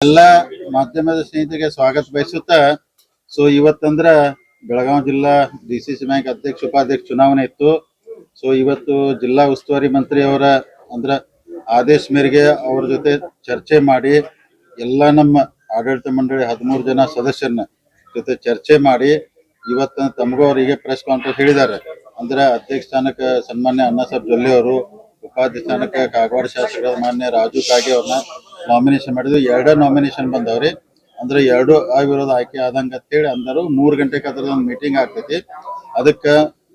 ಎಲ್ಲ ಮಾಧ್ಯಮದ ಸ್ನೇಹಿತರಿಗೆ ಸ್ವಾಗತ ಬಯಸುತ್ತಾ ಸೊ ಇವತ್ತಂದ್ರ ಬೆಳಗಾವಿ ಜಿಲ್ಲಾ ಡಿ ಸಿ ಸಿ ಬ್ಯಾಂಕ್ ಅಧ್ಯಕ್ಷ, ಉಪಾಧ್ಯಕ್ಷ ಚುನಾವಣೆ ಇತ್ತು. ಸೊ ಇವತ್ತು ಜಿಲ್ಲಾ ಉಸ್ತುವಾರಿ ಮಂತ್ರಿ ಅವರ ಅಂದ್ರ ಆದೇಶ ಮೇರೆಗೆ ಅವ್ರ ಜೊತೆ ಚರ್ಚೆ ಮಾಡಿ ಎಲ್ಲ ನಮ್ಮ ಆಡಳಿತ ಮಂಡಳಿ ಹದಿಮೂರು ಜನ ಸದಸ್ಯರನ್ನ ಜೊತೆ ಚರ್ಚೆ ಮಾಡಿ ಇವತ್ತ ತಮಗೂ ಅವರಿಗೆ ಪ್ರೆಸ್ ಕಾನ್ಫರೆನ್ಸ್ ಹೇಳಿದ್ದಾರೆ. ಅಂದ್ರೆ ಅಧ್ಯಕ್ಷ ಸ್ಥಾನಕ್ಕೆ ಸನ್ಮಾನ್ಯ ಅಣ್ಣಾ ಸಾಹೇಬ್ ಜೊಲ್ಲೆ ಅವರು, ಉಪಾಧ್ಯಕ್ಷ ಸ್ಥಾನಕ್ಕೆ ಕಾಗವಾಡ ಶಾಸಕ ಮಾನ್ಯ ರಾಜು ಕಾಗೆ ಅವ್ರನ್ನ ನಾಮಿನೇಷನ್ ಮಾಡಿದ್ವಿ. ಎರಡೇ ನಾಮಿನೇಷನ್ ಬಂದವ್ರಿ. ಅಂದ್ರೆ ಎರಡು ಆಗಿರೋದು ಆಯ್ಕೆ ಆದಂಗ ಅಂತೇಳಿ ಅಂದರು. ಮೂರು ಗಂಟೆಗೆ ಅದ್ರದ್ದು ಒಂದು ಮೀಟಿಂಗ್ ಆಗ್ತೈತಿ. ಅದಕ್ಕ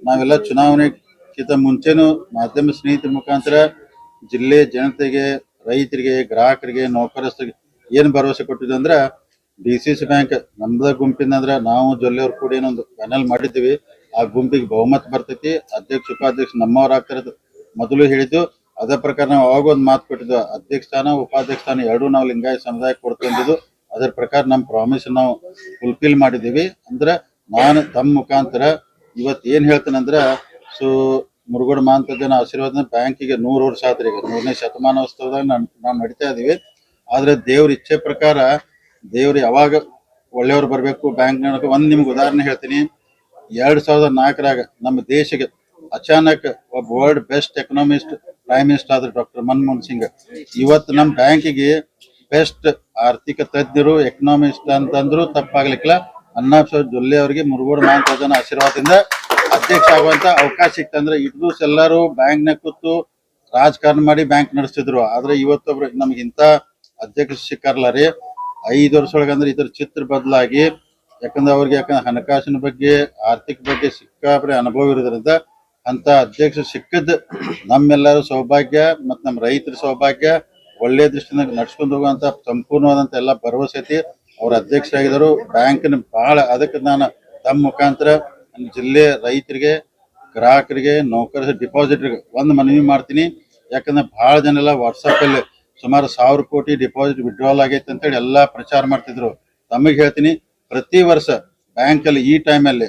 ನಾವೆಲ್ಲ ಚುನಾವಣೆಗಿಂತ ಮುಂಚೆನೂ ಮಾಧ್ಯಮ ಸ್ನೇಹಿತರ ಮುಖಾಂತರ ಜಿಲ್ಲೆ ಜನತೆಗೆ, ರೈತರಿಗೆ, ಗ್ರಾಹಕರಿಗೆ, ನೌಕರಸ್ಥರಿಗೆ ಏನ್ ಭರವಸೆ ಕೊಟ್ಟಿದ್ವಿ ಅಂದ್ರ ಡಿ ಸಿ ಸಿ ಬ್ಯಾಂಕ್ ನಮ್ದ ಗುಂಪಿನ ಅಂದ್ರ ನಾವು ಜೊಲ್ಲೆಯವ್ರು ಕೂಡ ಏನೊಂದು ಪ್ಯಾನಲ್ ಮಾಡಿದ್ದೀವಿ. ಆ ಗುಂಪಿಗೆ ಬಹುಮತ ಬರ್ತೈತಿ. ಅಧ್ಯಕ್ಷ, ಉಪಾಧ್ಯಕ್ಷ ನಮ್ಮವ್ರು ಆಗ್ತಾರದು ಮೊದಲು ಹೇಳಿದ್ದು. ಅದೇ ಪ್ರಕಾರ ನಾವು ಅವಾಗ ಒಂದು ಮಾತು ಕೊಟ್ಟಿದ್ದು ಅಧ್ಯಕ್ಷ ಸ್ಥಾನ ಉಪಾಧ್ಯಕ್ಷ ಸ್ಥಾನ ಎರಡೂ ನಾವು ಲಿಂಗಾಯತ ಸಮುದಾಯ ಕೊಡ್ಕೊಂಡಿದ್ದು ಅದರ ಪ್ರಕಾರ ನಮ್ಮ ಪ್ರಾಮಿಸ್ ನಾವು ಫುಲ್ಫಿಲ್ ಮಾಡಿದೀವಿ ಅಂದ್ರೆ ನಾನು ತಮ್ಮ ಮುಖಾಂತರ ಇವತ್ತು ಏನ್ ಹೇಳ್ತೇನೆ ಸೊ ಮುರುಗೋಡ ಮಾಂತಜ್ಜನ ಆಶೀರ್ವಾದ ಬ್ಯಾಂಕಿಗೆ ನೂರು ವರ್ಷ ಆದ್ರೆ ಈಗ. ನೂರನೇ ಶತಮಾನೋತ್ಸವದಾಗ ನಾವು ನಡೀತಾ ಇದೀವಿ. ಆದ್ರೆ ದೇವ್ರ ಇಚ್ಛೆ ಪ್ರಕಾರ ದೇವ್ರು ಯಾವಾಗ ಒಳ್ಳೆಯವ್ರು ಬರಬೇಕು, ಬ್ಯಾಂಕ್ ಒಂದ್ ನಿಮ್ಗೆ ಉದಾಹರಣೆ ಹೇಳ್ತೀನಿ. ಎರಡ್ ಸಾವಿರದ ನಾಲ್ಕರಾಗ ನಮ್ಮ ದೇಶಕ್ಕೆ ಅಚಾನಕ್ ಒಬ್ಬ world best economist prime minister ಆದ್ರೆ ಡಾಕ್ಟರ್ ಮನಮೋಹನ್ ಸಿಂಗ್. ಇವತ್ತು ನಮ್ಮ ಬ್ಯಾಂಕಿಗೆ ಬೆಸ್ಟ್ ಆರ್ಥಿಕ ತಜ್ಞರು ಎಕನಾಮಿಸ್ಟ್ ಅಂತಂದ್ರು ತಪ್ಪಾಗ್ಲಿಕ್ಕಿಲ್ಲ. ಅಣ್ಣಾಸಾಹೇಬ್ ಜೊಲ್ಲೆ ಅವರಿಗೆ ಮುರುಗೋಡು ಮಹಾಂತಜನ ಆಶೀರ್ವಾದದಿಂದ ಅಧ್ಯಕ್ಷ ಆಗುವಂತ ಅವಕಾಶ ಸಿಕ್ತಂದ್ರೆ ದಿವಸ ಎಲ್ಲರೂ ಬ್ಯಾಂಕ್ನ ಕೂತು ರಾಜಕಾರಣ ಮಾಡಿ ಬ್ಯಾಂಕ್ ನಡೆಸಿದ್ರು ಆದ್ರೆ ಇವತ್ತೊಬ್ರು ನಮ್ಗೆ ಇಂತ ಅಧ್ಯಕ್ಷ ಸಿಕ್ಕಾರಲ್ಲ ರೀ. ಐದು ವರ್ಷ ಅಂದ್ರೆ ಇದ್ರ ಚಿತ್ರ ಬದಲಾಗಿ, ಯಾಕಂದ್ರೆ ಅವ್ರಿಗೆ ಯಾಕಂದ್ರೆ ಹಣಕಾಸಿನ ಬಗ್ಗೆ, ಆರ್ಥಿಕ ಬಗ್ಗೆ ಸಿಕ್ಕಾಪ್ರೆ ಅನುಭವ ಇರೋದ್ರಿಂದ ಅಂತ ಅಧ್ಯಕ್ಷ ಸಿಕ್ಕದ್ ನಮ್ಮೆಲ್ಲರ ಸೌಭಾಗ್ಯ ಮತ್ ನಮ್ಮ ರೈತರ ಸೌಭಾಗ್ಯ. ಒಳ್ಳೆ ದೃಷ್ಟಿಯಿಂದ ನಡ್ಸ್ಕೊಂಡು ಹೋಗುವಂತ ಸಂಪೂರ್ಣವಾದಂತ ಎಲ್ಲ ಭರವಸೆ ಐತಿ. ಅವ್ರ ಅಧ್ಯಕ್ಷರಾಗಿದ್ದರು. ಬ್ಯಾಂಕಿನ ಬಹಳ ಅದಕ್ಕೆ ನಾನು ತಮ್ಮ ಮುಖಾಂತರ ಜಿಲ್ಲೆ ರೈತರಿಗೆ, ಗ್ರಾಹಕರಿಗೆ ನೌಕರ ಡಿಪಾಸಿಟ್ರಿಗೆ ಒಂದು ಮನವಿ ಮಾಡ್ತೀನಿ. ಯಾಕಂದ್ರೆ ಬಹಳ ಜನ ಎಲ್ಲ ವಾಟ್ಸಪ್ ಅಲ್ಲಿ ಸುಮಾರು ಸಾವಿರ ಕೋಟಿ ಡಿಪಾಸಿಟ್ ವಿಡ್ರಾಲ್ ಆಗೈತೆ ಅಂತೇಳಿ ಎಲ್ಲಾ ಪ್ರಚಾರ ಮಾಡ್ತಿದ್ರು. ತಮಗೆ ಹೇಳ್ತೀನಿ, ಪ್ರತಿ ವರ್ಷ ಬ್ಯಾಂಕ್ ಅಲ್ಲಿ ಈ ಟೈಮಲ್ಲಿ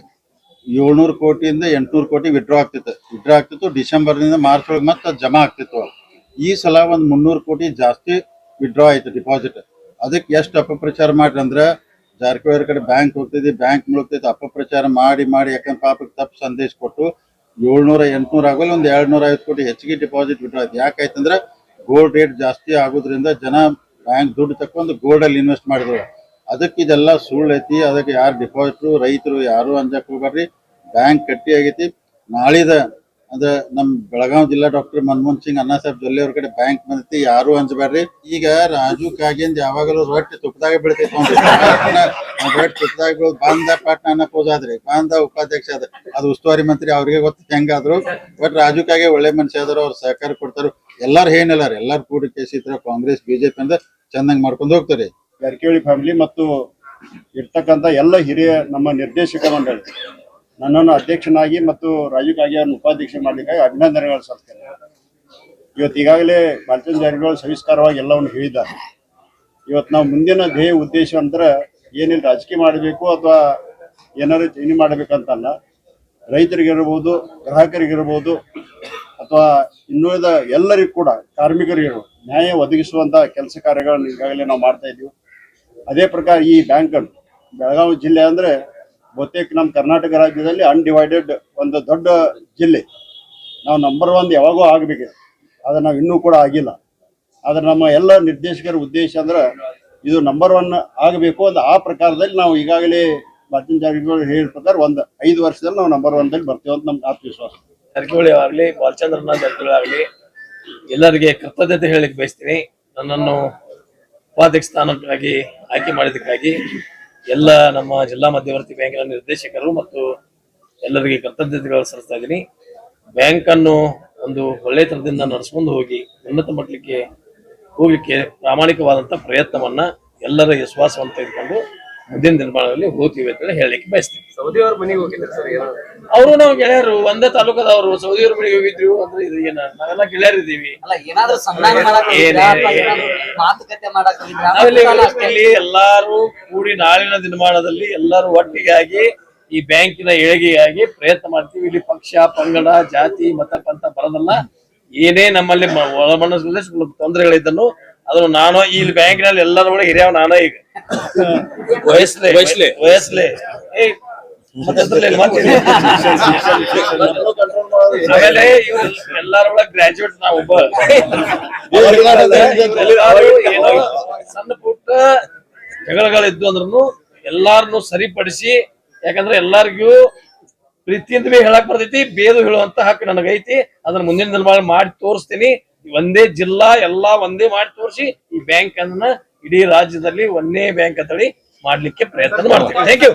ಏಳ್ನೂರು ಕೋಟಿಯಿಂದ ಎಂಟ್ನೂರು ಕೋಟಿ ವಿಡ್ರಾ ಆಗ್ತಿತ್ತು. ವಿಡ್ರಾ ಆಗ್ತಿತ್ತು ಡಿಸೆಂಬರ್ನಿಂದ ಮಾರ್ಚ್ ಒಳಗೆ ಮತ್ತೆ ಜಮಾ ಆಗ್ತಿತ್ತು. ಈ ಸಲ ಒಂದ್ ಮುನ್ನೂರು ಕೋಟಿ ಜಾಸ್ತಿ ವಿಡ್ರಾ ಆಯ್ತು ಡಿಪಾಸಿಟ್ ಅದಕ್ಕೆ ಎಷ್ಟು ಅಪಪ್ರಚಾರ ಮಾಡ್ರಿ ಅಂದ್ರೆ, ಜಾರಕಿಹೊಳಿ ಕಡೆ ಬ್ಯಾಂಕ್ ಹೋಗ್ತಿದ್ವಿ ಬ್ಯಾಂಕ್ ಮುಳುಗ್ತೈತಿ ಅಪಪ್ರಚಾರ ಮಾಡಿ ಮಾಡಿ ಯಾಕಂದ್ರೆ ಪಾಪಕ್ಕೆ ತಪ್ಪು ಸಂದೇಶ ಕೊಟ್ಟು ಏಳ್ನೂರ ಎಂಟ್ನೂರ ಆಗೋಲ್ಲ, ಒಂದ್ ಎರಡ್ನೂರ ಐವತ್ತು ಕೋಟಿ ಹೆಚ್ಚಿಗೆ ಡಿಪಾಸಿಟ್ ವಿಡ್ರಾ ಆಯ್ತು. ಯಾಕಾಯ್ತಂದ್ರೆ ಗೋಲ್ಡ್ ರೇಟ್ ಜಾಸ್ತಿ ಆಗೋದ್ರಿಂದ ಜನ ಬ್ಯಾಂಕ್ ದುಡ್ಡು ತಕೊಂಡು ಗೋಲ್ಡ್ ಅಲ್ಲಿ ಇನ್ವೆಸ್ಟ್ ಮಾಡಿದ್ರು. ಅದಕ್ಕೆ ಇದೆಲ್ಲ ಸುಳ್ಳು ಐತಿ, ಅದಕ್ಕೆ ಯಾರು ಡಿಪಾಸಿಟ್ರು ರೈತರು ಯಾರು ಅಂಜಕ್ ಹೋಗ್ಬಾರ್ರಿ ಬ್ಯಾಂಕ್ ಕಟ್ಟಿ ಆಗೈತಿ. ನಾಳಿದ ಅದ ನಮ್ ಬೆಳಗಾವಿ ಜಿಲ್ಲಾ ಡಾಕ್ಟರ್ ಮನಮೋಹನ್ ಸಿಂಗ್ ಅಣ್ಣಾ ಸಾಹೇಬ್ ಜೊಲ್ಲೆ ಅವ್ರ ಕಡೆ ಬ್ಯಾಂಕ್ ಬಂದೈತಿ, ಯಾರು ಅಂಜಬ್ಯಾಡ್ರಿ ಈಗ ರಾಜು ಕಾಗಿಂದ ಯಾವಾಗಲೂ ರೊಟ್ಟಿ ತುಪ್ಪದಾಗ ಬೀಳ್ತೈತಿ ರೊಟ್ಟಿ ತುಪ್ಪದಾಗ ಬೀಳೋದು ಬಾಂಧ ಪಾಟ್ನ ಅನ್ನ ಬಾಂಧ ಉಪಾಧ್ಯಕ್ಷ ಅದ ಅದು ಉಸ್ತುವಾರಿ ಮಂತ್ರಿ ಅವ್ರಿಗೆ ಗೊತ್ತ ಹೆಂಗಾದ್ರು. ಬಟ್ ರಾಜು ಕಾಗೆ ಒಳ್ಳೆ ಮನುಷ್ಯ ಆದ್ರು ಅವ್ರ ಸಹಕಾರ ಕೊಡ್ತಾರ. ಎಲ್ಲಾರು ಏನಿಲ್ಲ ಎಲ್ಲಾರು ಕೂಡಿ ಕೇಸಿದ್ರ ಕಾಂಗ್ರೆಸ್, ಬಿಜೆಪಿ ಅಂತ ಚಂದಂಗ್ ಮಾಡ್ಕೊಂಡು ಹೋಗ್ತಾರೆ. ಜಾರಕಿಹೊಳಿ ಫ್ಯಾಮಿಲಿ ಮತ್ತು ಇರ್ತಕ್ಕಂಥ ಎಲ್ಲ ಹಿರಿಯ ನಮ್ಮ ನಿರ್ದೇಶಕ ಮಂಡಳಿ. ನನ್ನನ್ನು ಅಧ್ಯಕ್ಷನಾಗಿ ಮತ್ತು ರಾಜೀವ್ ಕಾಗೆ ಅವರನ್ನು ಉಪಾಧ್ಯಕ್ಷ ಮಾಡಲಿಕ್ಕಾಗಿ ಅಭಿನಂದನೆಗಳು ಸಲ್ತೇನೆ ಇವತ್ತು ಈಗಾಗಲೇ ಬಾಲಚಂದ್ರ ಜಾರಕಿಹೊಳಿ ಸವಿಸ್ತಾರವಾಗಿ ಎಲ್ಲವನ್ನು ಹೇಳಿದ್ದಾರೆ. ಇವತ್ತು ನಾವು ಮುಂದಿನ ಧ್ಯೇಯ ಉದ್ದೇಶ ಅಂದ್ರೆ ಏನಿಲ್ಲ ರಾಜಕೀಯ ಮಾಡಬೇಕು ಅಥವಾ ಏನಾದ್ರು ಚೇಂಜ್ ಮಾಡಬೇಕಂತಲ್ಲ, ರೈತರಿಗಿರ್ಬೋದು, ಗ್ರಾಹಕರಿಗಿರ್ಬೋದು, ಅಥವಾ ಇನ್ನುಳಿದ ಎಲ್ಲರಿಗೂ ಕೂಡ ಕಾರ್ಮಿಕರಿಗಿರ್ಬೋದು, ನ್ಯಾಯ ಒದಗಿಸುವಂತಹ ಕೆಲಸ ಕಾರ್ಯಗಳನ್ನು ಈಗಾಗಲೇ ನಾವು ಮಾಡ್ತಾ ಇದ್ದೀವಿ. ಅದೇ ಪ್ರಕಾರ ಈ ಬ್ಯಾಂಕ್ ಬೆಳಗಾವಿ ಜಿಲ್ಲೆ ಅಂದ್ರೆ ಬಹುತೇಕ ನಮ್ಮ ಕರ್ನಾಟಕ ರಾಜ್ಯದಲ್ಲಿ ಅನ್ಡಿವೈಡೆಡ್ ಒಂದು ದೊಡ್ಡ ಜಿಲ್ಲೆ. ನಾವು ನಂಬರ್ ಒನ್ ಯಾವಾಗೂ ಆಗಬೇಕು. ಆದ್ರೆ ನಾವು ಇನ್ನೂ ಕೂಡ ಆಗಿಲ್ಲ. ಆದ್ರೆ ನಮ್ಮ ಎಲ್ಲ ನಿರ್ದೇಶಕರ ಉದ್ದೇಶ ಅಂದ್ರೆ ಇದು ನಂಬರ್ ಒನ್ ಆಗಬೇಕು ಅಂತ ಆ ಪ್ರಕಾರದಲ್ಲಿ ನಾವು ಈಗಾಗಲೇ ಬಾಚಿನ್ ಜಾರಕಿಹೊಳಿ ಹೇಳಿದ ಪ್ರಕಾರ ಒಂದು ಐದು ವರ್ಷದಲ್ಲಿ ನಾವು ನಂಬರ್ ಒನ್ದಲ್ಲಿ ಬರ್ತೀವಿ ಅಂತ ನಮ್ಗೆ ಆತ್ಮವಿಶ್ವಾಸ. ಜಾರಕಿಹೊಳಿ ಆಗಲಿ, ಬಾಲಚಂದ್ರನಾಥ್ ಜಾರಕಿಹೊಳಿ ಆಗಲಿ, ಎಲ್ಲರಿಗೆ ಕೃತಜ್ಞತೆ ಹೇಳಲಿಕ್ಕೆ ಬಯಸ್ತೀನಿ. ನನ್ನನ್ನು ಉಪಾಧ್ಯಕ್ಷ ಸ್ಥಾನಕ್ಕಾಗಿ ಆಯ್ಕೆ ಮಾಡಿದ್ದಕ್ಕಾಗಿ ಎಲ್ಲ ನಮ್ಮ ಜಿಲ್ಲಾ ಮಧ್ಯವರ್ತಿ ಬ್ಯಾಂಕಿನ ನಿರ್ದೇಶಕರು ಮತ್ತು ಎಲ್ಲರಿಗೆ ಕೃತಜ್ಞತೆಗಳು ಸಲ್ಲಿಸ್ತಾ ಇದ್ದೀನಿ. ಬ್ಯಾಂಕ್ ಅನ್ನು ಒಂದು ಒಳ್ಳೆತನದಿಂದ ನಡೆಸ್ಕೊಂಡು ಹೋಗಿ ಉನ್ನತ ಮಟ್ಟಕ್ಕೆ ಹೋಗ್ಲಿಕ್ಕೆ ಪ್ರಾಮಾಣಿಕವಾದಂತ ಪ್ರಯತ್ನವನ್ನ ಎಲ್ಲರ ವಿಶ್ವಾಸವನ್ನು ತೆಗೆದುಕೊಂಡು ಮುಂದಿನ ನಿರ್ಮಾಣದಲ್ಲಿ ಹೋಗ್ತೀವಿ ಅಂತ ಹೇಳಿ ಹೇಳಲಿಕ್ಕೆ ಬಯಸ್ತೀನಿ. ಸೌದಿ ಅವ್ರ ಮನೆಗೆ ಹೋಗಿದ್ರು ಸರ್ ಏನೋ ಅವರು ನಾವು ಗೆಳೆಯರು ಒಂದೇ ತಾಲೂಕದವರು ಸೌದಿಯವರ ಮನೆಗೆ ಹೋಗಿದ್ರು ಅಂದ್ರೆ ಇದು ಏನ ನಾವೆಲ್ಲ ಗೆಳೆಯರ್? ನಾವಿಲ್ಲಿ ಇಲ್ಲಿ ಎಲ್ಲಾರು ಕೂಡಿ ನಾಳಿನ ದಿನಮಾನದಲ್ಲಿ ಎಲ್ಲರೂ ಒಟ್ಟಿಗಾಗಿ ಈ ಬ್ಯಾಂಕಿನ ಏಳಿಗೆಯಾಗಿ ಪ್ರಯತ್ನ ಮಾಡ್ತೀವಿ. ಇಲ್ಲಿ ಪಕ್ಷ ಪಂಗಡ ಜಾತಿ ಮತ ಪಂಥ ಬರೋದಲ್ಲ ಏನೇ ನಮ್ಮಲ್ಲಿ ಒಳ ಮನಸ್ಸು ಸ್ವಲ್ಪ ತೊಂದರೆಗಳಿದ್ದನ್ನು ಅದನ್ನು ನಾನು ಇಲ್ಲಿ ಬ್ಯಾಂಕಿನಲ್ಲಿ ಎಲ್ಲರ ಒಳಗೆ ಹಿರಿಯವ ನಾನೇ ಈಗ. ವಯಸ್ಲೆ. ಆಮೇಲೆ ಇವ್ರು ಎಲ್ಲಾರ ಒಳಗೆ ಗ್ರಾಜುಯೇಟ್ ಒಬ್ಬ. ಏನೋ ಸಣ್ಣ ಪುಟ್ಟ ಜಗಳಗಳಿದ್ದು ಅಂದ್ರೂ ಎಲ್ಲಾರನ್ನು ಸರಿಪಡಿಸಿ ಯಾಕಂದ್ರೆ ಎಲ್ಲಾರ್ಗೂ ಪ್ರೀತಿಯಿಂದ ಬಿ ಹೇಳಕ್ ಬರ್ತೈತಿ ಬೇದು ಹೇಳುವಂತ ಹಕ್ಕು ನನಗೈತಿ. ಅದನ್ನ ಮುಂದಿನ ದಿನ ಮಾಡಿ ತೋರಿಸ್ತೀನಿ. ಒಂದೇ ಜಿಲ್ಲಾ ಎಲ್ಲಾ ಒಂದೇ ಮಾಡಿ ತೋರಿಸಿ ಈ ಬ್ಯಾಂಕ್ ಅನ್ನ ಇಡೀ ರಾಜ್ಯದಲ್ಲಿ ಒಂದೇ ಬ್ಯಾಂಕ್ ಅಂತೇಳಿ ಮಾಡ್ಲಿಕ್ಕೆ ಪ್ರಯತ್ನ ಮಾಡ್ತೀವಿ. Thank you